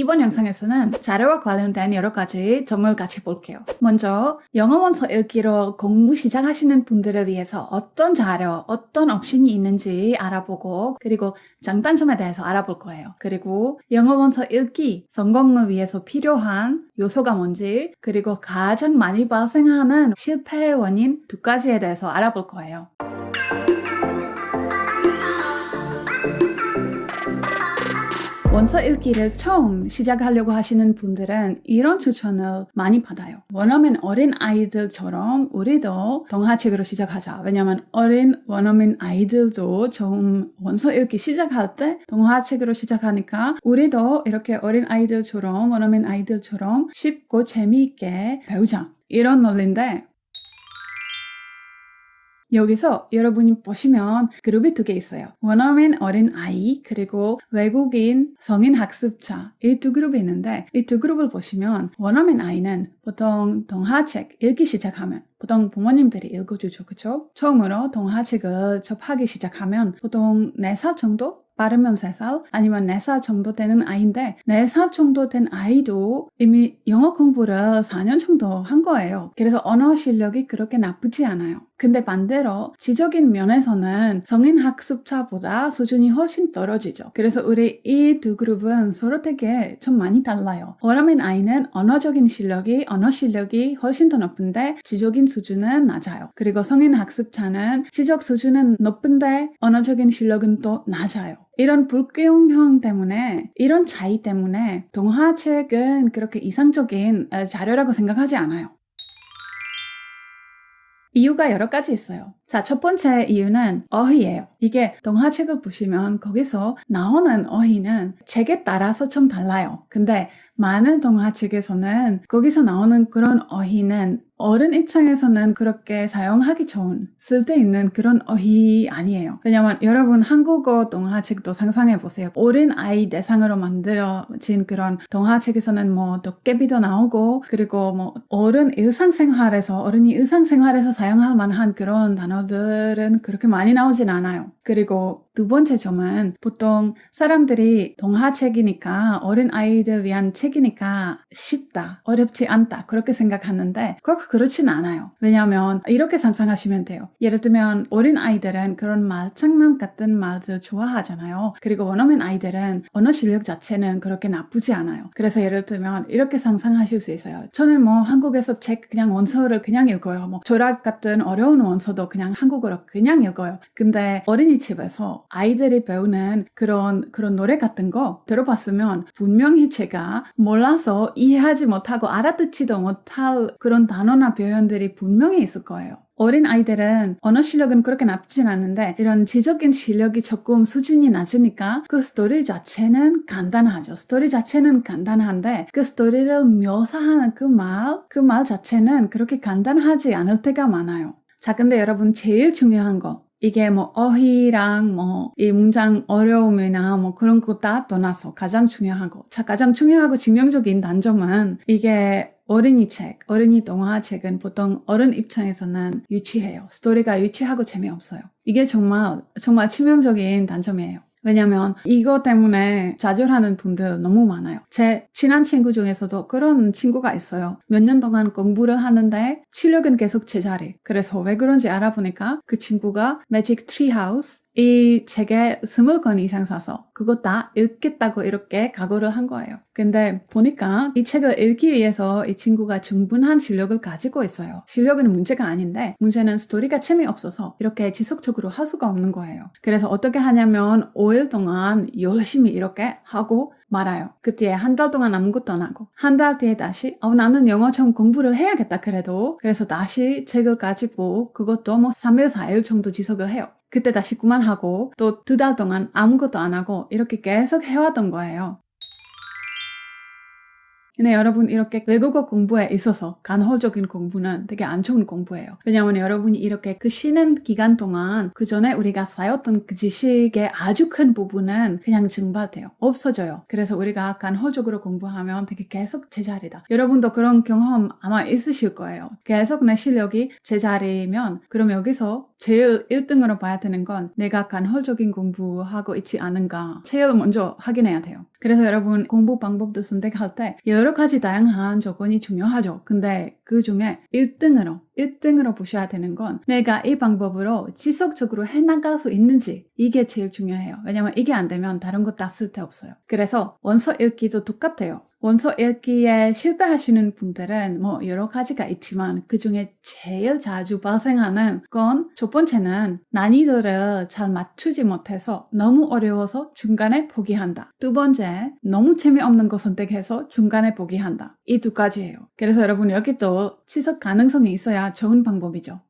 이번 영상에서는 자료와 관련된 여러 가지 점을 같이 볼게요. 먼저 영어 원서 읽기로 공부 시작하시는 분들을 위해서 어떤 자료, 어떤 옵션이 있는지 알아보고 그리고 장단점에 대해서 알아볼 거예요. 그리고 영어 원서 읽기 성공을 위해서 필요한 요소가 뭔지 그리고 가장 많이 발생하는 실패의 원인 두 가지에 대해서 알아볼 거예요. 원서 읽기를 처음 시작하려고 하시는 분들은 이런 추천을 많이 받아요. 원어민 어린 아이들처럼 우리도 동화책으로 시작하자. 왜냐면 어린 원어민 아이들도 좀 원서 읽기 시작할 때 동화책으로 시작하니까 우리도 이렇게 어린 아이들처럼 원어민 아이들처럼 쉽고 재미있게 배우자. 이런 논리인데 여기서 여러분이 보시면 그룹이 두 개 있어요. 원어민 어린 아이 그리고 외국인 성인 학습자 이 두 그룹이 있는데 이 두 그룹을 보시면 원어민 아이는 보통 동화책 읽기 시작하면 보통 부모님들이 읽어주죠. 그쵸? 처음으로 동화책을 접하기 시작하면 보통 4살 정도? 빠르면 3살 아니면 4살 정도 되는 아이인데 4살 정도 된 아이도 이미 영어 공부를 4년 정도 한 거예요. 그래서 언어 실력이 그렇게 나쁘지 않아요. 근데 반대로 지적인 면에서는 성인 학습자보다 수준이 훨씬 떨어지죠. 그래서 우리 이 두 그룹은 서로 되게 좀 많이 달라요. 원어민 아이는 언어적인 실력이 언어 실력이 훨씬 더 높은데 지적인 수준은 낮아요. 그리고 성인 학습자는 지적 수준은 높은데 언어적인 실력은 또 낮아요. 이런 불균형 때문에 이런 차이 때문에 동화책은 그렇게 이상적인 어, 자료라고 생각하지 않아요. 이유가 여러 가지 있어요. 자, 첫 번째 이유는 어휘예요. 이게 동화책을 보시면 거기서 나오는 어휘는 책에 따라서 좀 달라요. 근데 많은 동화책에서는 거기서 나오는 그런 어휘는 어른 입장에서는 그렇게 사용하기 좋은, 쓸데있는 그런 어휘 아니에요. 왜냐면 여러분 한국어 동화책도 상상해 보세요. 어린 아이 대상으로 만들어진 그런 동화책에서는 뭐 도깨비도 나오고 그리고 뭐 어른 일상생활에서 어른이 일상생활에서 사용할 만한 그런 단어 들은 그렇게 많이 나오진 않아요. 그리고 두 번째 점은 보통 사람들이 동화책이니까 어린 아이들 위한 책이니까 쉽다, 어렵지 않다 그렇게 생각하는데 꼭 그렇진 않아요. 왜냐하면 이렇게 상상하시면 돼요. 예를 들면 어린 아이들은 그런 말 장난 같은 말들 좋아하잖아요. 그리고 원어민 아이들은 언어 실력 자체는 그렇게 나쁘지 않아요. 그래서 예를 들면 이렇게 상상하실 수 있어요. 저는 뭐 한국에서 책 그냥 원서를 그냥 읽어요. 뭐 조락 같은 어려운 원서도 그냥 한국어로 그냥 읽어요. 근데 어린이집에서 아이들이 배우는 그런 그런 노래 같은 거 들어봤으면 분명히 제가 몰라서 이해하지 못하고 알아듣지도 못할 그런 단어나 표현들이 분명히 있을 거예요. 어린 아이들은 언어 실력은 그렇게 나쁘진 않은데 이런 지적인 실력이 조금 수준이 낮으니까 그 스토리 자체는 간단하죠. 스토리 자체는 간단한데 그 스토리를 묘사하는 그 말, 그 말 자체는 그렇게 간단하지 않을 때가 많아요. 자, 근데 여러분 제일 중요한 거 이게 뭐 어휘랑 뭐 이 문장 어려움이나 뭐 그런 거 다 떠나서 가장 중요하고 자 가장 중요하고 치명적인 단점은 이게 어린이 책, 어린이 동화 책은 보통 어른 입장에서는 유치해요. 스토리가 유치하고 재미없어요. 이게 정말 정말 치명적인 단점이에요. 왜냐면 이거 때문에 좌절하는 분들 너무 많아요. 제 친한 친구 중에서도 그런 친구가 있어요. 몇 년 동안 공부를 하는데 실력은 계속 제자리. 그래서 왜 그런지 알아보니까 그 친구가 매직 트리하우스 이 책에 스물 권 이상 사서 그거 다 읽겠다고 이렇게 각오를 한 거예요. 근데 보니까 이 책을 읽기 위해서 이 친구가 충분한 실력을 가지고 있어요. 실력은 문제가 아닌데 문제는 스토리가 재미없어서 이렇게 지속적으로 할 수가 없는 거예요. 그래서 어떻게 하냐면 5일 동안 열심히 이렇게 하고 말아요. 그 뒤에 한 달 동안 아무것도 안 하고 한 달 뒤에 다시 어 나는 영어 좀 공부를 해야겠다 그래도 그래서 다시 책을 가지고 그것도 뭐 3일 4일 정도 지속을 해요. 그때 다시 그만하고 또 두 달 동안 아무것도 안 하고 이렇게 계속 해왔던 거예요. 근데 여러분 이렇게 외국어 공부에 있어서 간헐적인 공부는 되게 안 좋은 공부예요. 왜냐하면 여러분이 이렇게 그 쉬는 기간 동안 그 전에 우리가 쌓였던 그 지식의 아주 큰 부분은 그냥 증발돼요. 없어져요. 그래서 우리가 간헐적으로 공부하면 되게 계속 제자리다. 여러분도 그런 경험 아마 있으실 거예요. 계속 내 실력이 제자리면 그럼 여기서 제일 1등으로 봐야 되는 건 내가 간헐적인 공부하고 있지 않은가 제일 먼저 확인해야 돼요. 그래서 여러분 공부 방법도 선택할 때 여러 가지 다양한 조건이 중요하죠. 근데 그 중에 1등으로 1등으로 보셔야 되는 건 내가 이 방법으로 지속적으로 해나갈 수 있는지 이게 제일 중요해요. 왜냐면 이게 안 되면 다른 거 다 쓸데없어요. 그래서 원서 읽기도 똑같아요. 원서 읽기에 실패하시는 분들은 뭐 여러 가지가 있지만 그 중에 제일 자주 발생하는 건 첫 번째는 난이도를 잘 맞추지 못해서 너무 어려워서 중간에 포기한다. 두 번째, 너무 재미없는 거 선택해서 중간에 포기한다. 이 두 가지예요. 그래서 여러분 여기 또 지속 가능성이 있어야 좋은 방법이죠.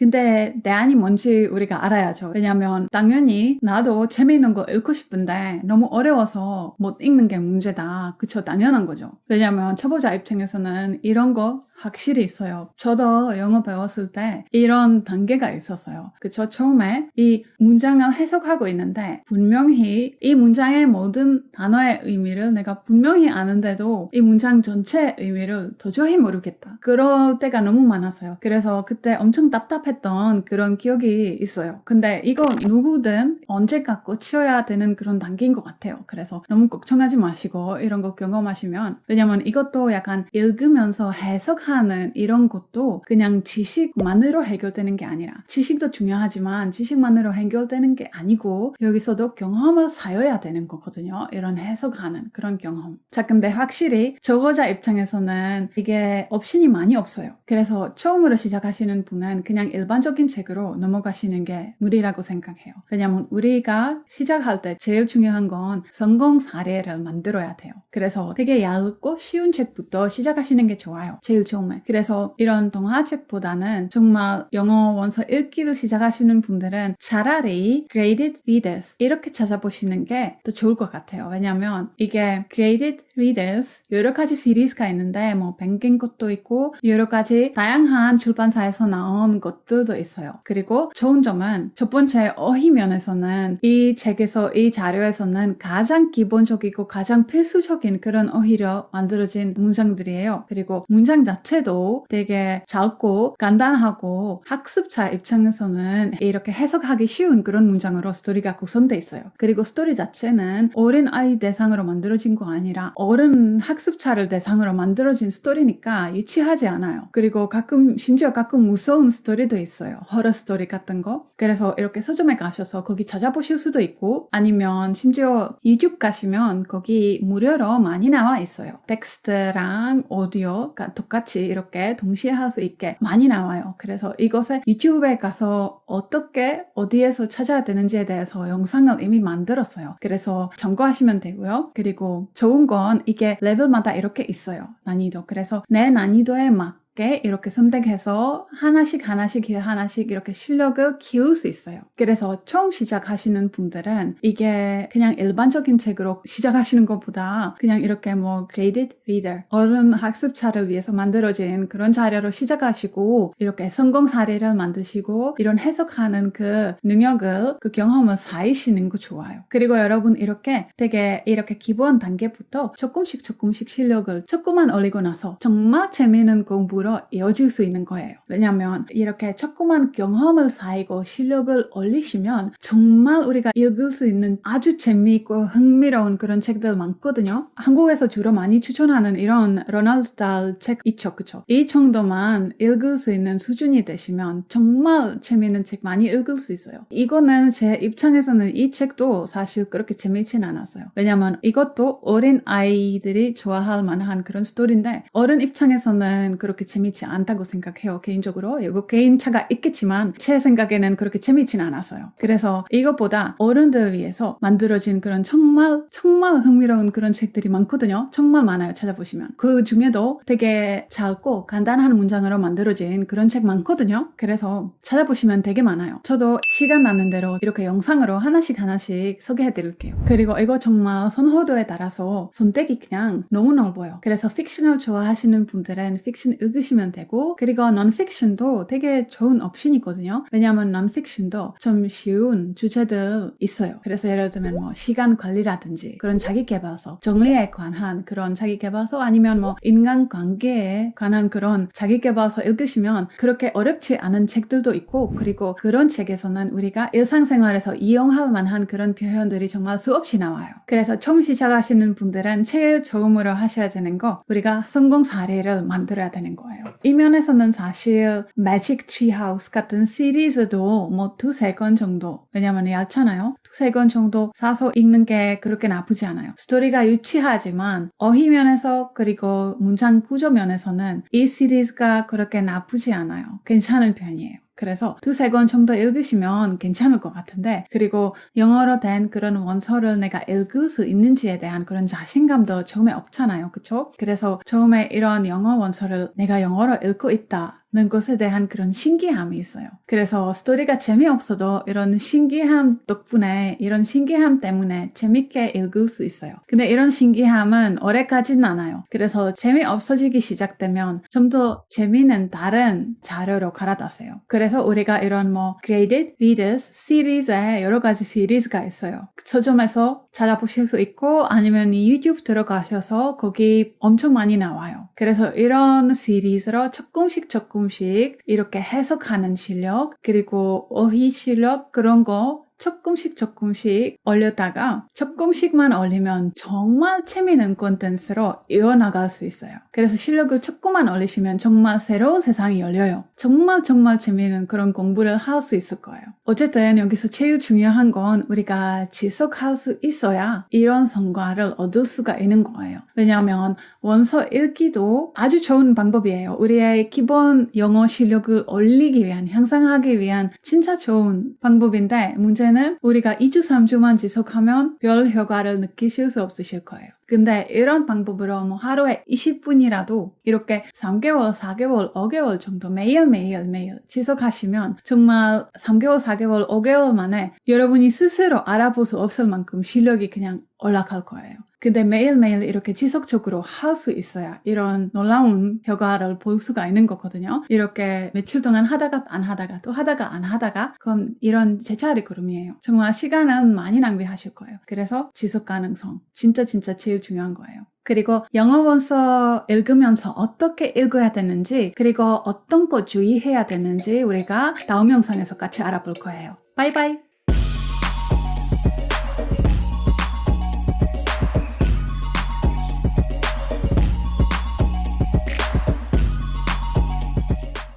근데 대안이 뭔지 우리가 알아야죠. 왜냐면 당연히 나도 재미있는 거 읽고 싶은데 너무 어려워서 못 읽는 게 문제다. 그쵸? 당연한 거죠. 왜냐면 초보자 입장에서는 이런 거 확실히 있어요. 저도 영어 배웠을 때 이런 단계가 있었어요. 그쵸? 처음에 이 문장을 해석하고 있는데 분명히 이 문장의 모든 단어의 의미를 내가 분명히 아는데도 이 문장 전체의 의미를 도저히 모르겠다. 그럴 때가 너무 많았어요. 그래서 그때 엄청 답답했던 그런 기억이 있어요. 근데 이거 누구든 언제까 고치어야 되는 그런 단계인 것 같아요. 그래서 너무 걱정하지 마시고 이런 거 경험하시면 왜냐면 이것도 약간 읽으면서 해석하 는 이런 것도 그냥 지식만으로 해결되는 게 아니라 지식도 중요하지만 지식만으로 해결되는 게 아니고 여기서도 경험을 쌓여야 되는 거거든요. 이런 해석하는 그런 경험. 자, 근데 확실히 초보자 입장에서는 이게 옵션이 많이 없어요. 그래서 처음으로 시작하시는 분은 그냥 일반적인 책으로 넘어가시는 게 무리라고 생각해요. 왜냐면 우리가 시작할 때 제일 중요한 건 성공 사례를 만들어야 돼요. 그래서 되게 얇고 쉬운 책부터 시작하시는 게 좋아요. 제일 처 음에. 그래서 이런 동화책보다는 정말 영어 원서 읽기를 시작하시는 분들은 차라리 graded readers 이렇게 찾아보시는 게 더 좋을 것 같아요. 왜냐면 이게 graded readers 여러 가지 시리즈가 있는데 뭐 뱅갱 것도 있고 여러 가지 다양한 출판사에서 나온 것들도 있어요. 그리고 좋은 점은 첫 번째 어휘 면에서는 이 책에서 이 자료에서는 가장 기본적이고 가장 필수적인 그런 어휘로 만들어진 문장들이에요. 그리고 문장 자체 도 되게 짧고 간단하고 학습자 입장에서는 이렇게 해석하기 쉬운 그런 문장으로 스토리가 구성돼 있어요. 그리고 스토리 자체는 어린 아이 대상으로 만들어진 거 아니라 어른 학습자를 대상으로 만들어진 스토리니까 유치하지 않아요. 그리고 가끔 심지어 가끔 무서운 스토리도 있어요. 허러 스토리 같은 거. 그래서 이렇게 서점에 가셔서 거기 찾아보실 수도 있고 아니면 심지어 유튜브 가시면 거기 무료로 많이 나와 있어요. 텍스트랑 오디오가 똑같이 이렇게 동시에 할 수 있게 많이 나와요. 그래서 이것에 유튜브에 가서 어떻게 어디에서 찾아야 되는지에 대해서 영상을 이미 만들었어요. 그래서 참고하시면 되고요. 그리고 좋은 건 이게 레벨마다 이렇게 있어요. 난이도. 그래서 내 난이도에 막 이렇게 선택해서 하나씩 하나씩 하나씩 이렇게 실력을 키울 수 있어요. 그래서 처음 시작하시는 분들은 이게 그냥 일반적인 책으로 시작하시는 것보다 그냥 이렇게 뭐 graded reader 어른 학습자를 위해서 만들어진 그런 자료로 시작하시고 이렇게 성공 사례를 만드시고 이런 해석하는 그 능력을 그 경험을 쌓이시는 거 좋아요. 그리고 여러분 이렇게 되게 이렇게 기본 단계부터 조금씩 조금씩 실력을 조금만 올리고 나서 정말 재미있는 공부 로 이어질 수 있는 거예요. 왜냐하면 이렇게 조그만 경험을 쌓이고 실력을 올리시면 정말 우리가 읽을 수 있는 아주 재미있고 흥미로운 그런 책들 많거든요. 한국에서 주로 많이 추천하는 이런 로널드 달 책 있죠, 그쵸? 이 정도만 읽을 수 있는 수준이 되시면 정말 재미있는 책 많이 읽을 수 있어요. 이거는 제 입장에서는 이 책도 사실 그렇게 재미있진 않았어요. 왜냐면 이것도 어린 아이들이 좋아할 만한 그런 스토리인데 어른 입장에서는 그렇게 재미있지 않다고 생각해요. 개인적으로. 이거 개인차가 있겠지만 제 생각에는 그렇게 재미있진 않았어요. 그래서 이것보다 어른들 위해서 만들어진 그런 정말 정말 흥미로운 그런 책들이 많거든요. 정말 많아요. 찾아보시면. 그 중에도 되게 짧고 간단한 문장으로 만들어진 그런 책 많거든요. 그래서 찾아보시면 되게 많아요. 저도 시간 나는 대로 이렇게 영상으로 하나씩 하나씩 소개해 드릴게요. 그리고 이거 정말 선호도에 따라서 선택이 그냥 너무 넓어요. 그래서 픽션을 좋아하시는 분들은 픽션 읽으 읽으시면 되고 그리고 non-fiction도 되게 좋은 옵션이거든요. 왜냐하면 non-fiction도 좀 쉬운 주제들 있어요. 그래서 예를 들면 뭐 시간 관리라든지 그런 자기 개발서, 정리에 관한 그런 자기 개발서 아니면 뭐 인간 관계에 관한 그런 자기 개발서 읽으시면 그렇게 어렵지 않은 책들도 있고 그리고 그런 책에서는 우리가 일상생활에서 이용할 만한 그런 표현들이 정말 수없이 나와요. 그래서 처음 시작하시는 분들은 제일 처음으로 하셔야 되는 거 우리가 성공 사례를 만들어야 되는 거예요. 이 면에서는 사실 매직 트리하우스 같은 시리즈도 뭐 두세 권 정도 왜냐면 얇잖아요. 두세 권 정도 사서 읽는 게 그렇게 나쁘지 않아요. 스토리가 유치하지만 어휘 면에서 그리고 문장 구조 면에서는 이 시리즈가 그렇게 나쁘지 않아요. 괜찮은 편이에요. 그래서 두세 권 정도 읽으시면 괜찮을 것 같은데, 그리고 영어로 된 그런 원서를 내가 읽을 수 있는지에 대한 그런 자신감도 처음에 없잖아요. 그쵸? 그래서 처음에 이런 영어 원서를 내가 영어로 읽고 있다. 는 것에 대한 그런 신기함이 있어요. 그래서 스토리가 재미없어도 이런 신기함 덕분에 이런 신기함 때문에 재밌게 읽을 수 있어요. 근데 이런 신기함은 오래가진 않아요. 그래서 재미없어지기 시작되면 좀 더 재미있는 다른 자료로 갈아타세요. 그래서 우리가 이런 뭐 graded readers 시리즈에 여러 가지 시리즈가 있어요. 서점에서 찾아보실 수 있고 아니면 유튜브 들어가셔서 거기 엄청 많이 나와요. 그래서 이런 시리즈로 조금씩 조금 씩 이렇게 해석하는 실력 그리고 어휘 실력 그런 거 조금씩 조금씩 올렸다가 조금씩만 올리면 정말 재미있는 콘텐츠로 이어나갈 수 있어요. 그래서 실력을 조금만 올리시면 정말 새로운 세상이 열려요. 정말 정말 재미있는 그런 공부를 할 수 있을 거예요. 어쨌든 여기서 제일 중요한 건 우리가 지속할 수 있어야 이런 성과를 얻을 수가 있는 거예요. 왜냐하면 원서 읽기도 아주 좋은 방법이에요. 우리의 기본 영어 실력을 올리기 위한, 향상하기 위한 진짜 좋은 방법인데 문제는 우리가 2주, 3주만 지속하면 별 효과를 느끼실 수 없으실 거예요. 근데 이런 방법으로 뭐 하루에 20분이라도 이렇게 3개월, 4개월, 5개월 정도 매일 매일 매일 지속하시면 정말 3개월, 4개월, 5개월 만에 여러분이 스스로 알아볼 수 없을 만큼 실력이 그냥 올라갈 거예요. 근데 매일매일 이렇게 지속적으로 할 수 있어야 이런 놀라운 효과를 볼 수가 있는 거거든요. 이렇게 며칠 동안 하다가 안 하다가 또 하다가 안 하다가 그럼 이런 제자리 걸음이에요. 정말 시간은 많이 낭비하실 거예요. 그래서 지속 가능성 진짜 진짜 제일 중요한 거예요. 그리고 영어 원서 읽으면서 어떻게 읽어야 되는지 그리고 어떤 거 주의해야 되는지 우리가 다음 영상에서 같이 알아볼 거예요. 바이바이!